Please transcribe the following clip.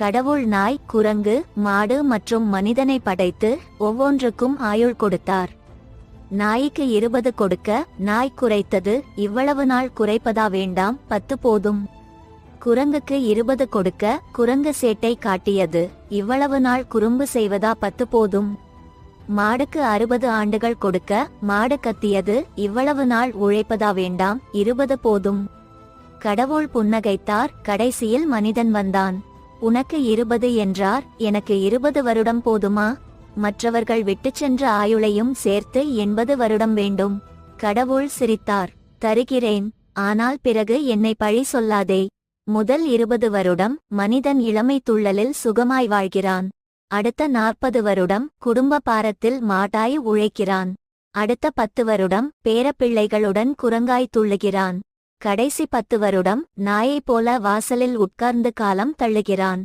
கடவுள் நாய் குரங்கு மாடு மற்றும் மனிதனை படைத்து ஒவ்வொன்றுக்கும் ஆயுள் கொடுத்தார். நாய்க்கு இருபது கொடுக்க நாய் குறைத்தது இவ்வளவு நாள் குறைப்பதா வேண்டாம் பத்து போதும். குரங்குக்கு இருபது கொடுக்க குரங்கு சேட்டை காட்டியது இவ்வளவு நாள் குறும்பு செய்வதா பத்து போதும். மாடுக்கு அறுபது ஆண்டுகள் கொடுக்க மாடு கத்தியது இவ்வளவு நாள் உழைப்பதா வேண்டாம் இருபது போதும். கடவுள் புன்னகைத்தார் கடைசியில் மனிதன் வந்தான். உனக்கு இருபது என்றார். எனக்கு இருபது வருடம் போதுமா? மற்றவர்கள் விட்டுச் சென்ற ஆயுளையும் சேர்த்து எண்பது வருடம் வேண்டும். கடவுள் சிரித்தார். தருகிறேன். ஆனால் பிறகு என்னை பழி சொல்லாதே. முதல் இருபது வருடம் மனிதன் இளமை துள்ளலில் சுகமாய் வாழ்கிறான். அடுத்த நாற்பது வருடம் குடும்ப பாரத்தில் மாட்டாய் உழைக்கிறான். அடுத்த பத்து வருடம் பேரப்பிள்ளைகளுடன் குரங்காய் துள்ளுகிறான். கடைசி பத்து வருடம் நாயைப் போல வாசலில் உட்கார்ந்து காலம் தள்ளுகிறான்.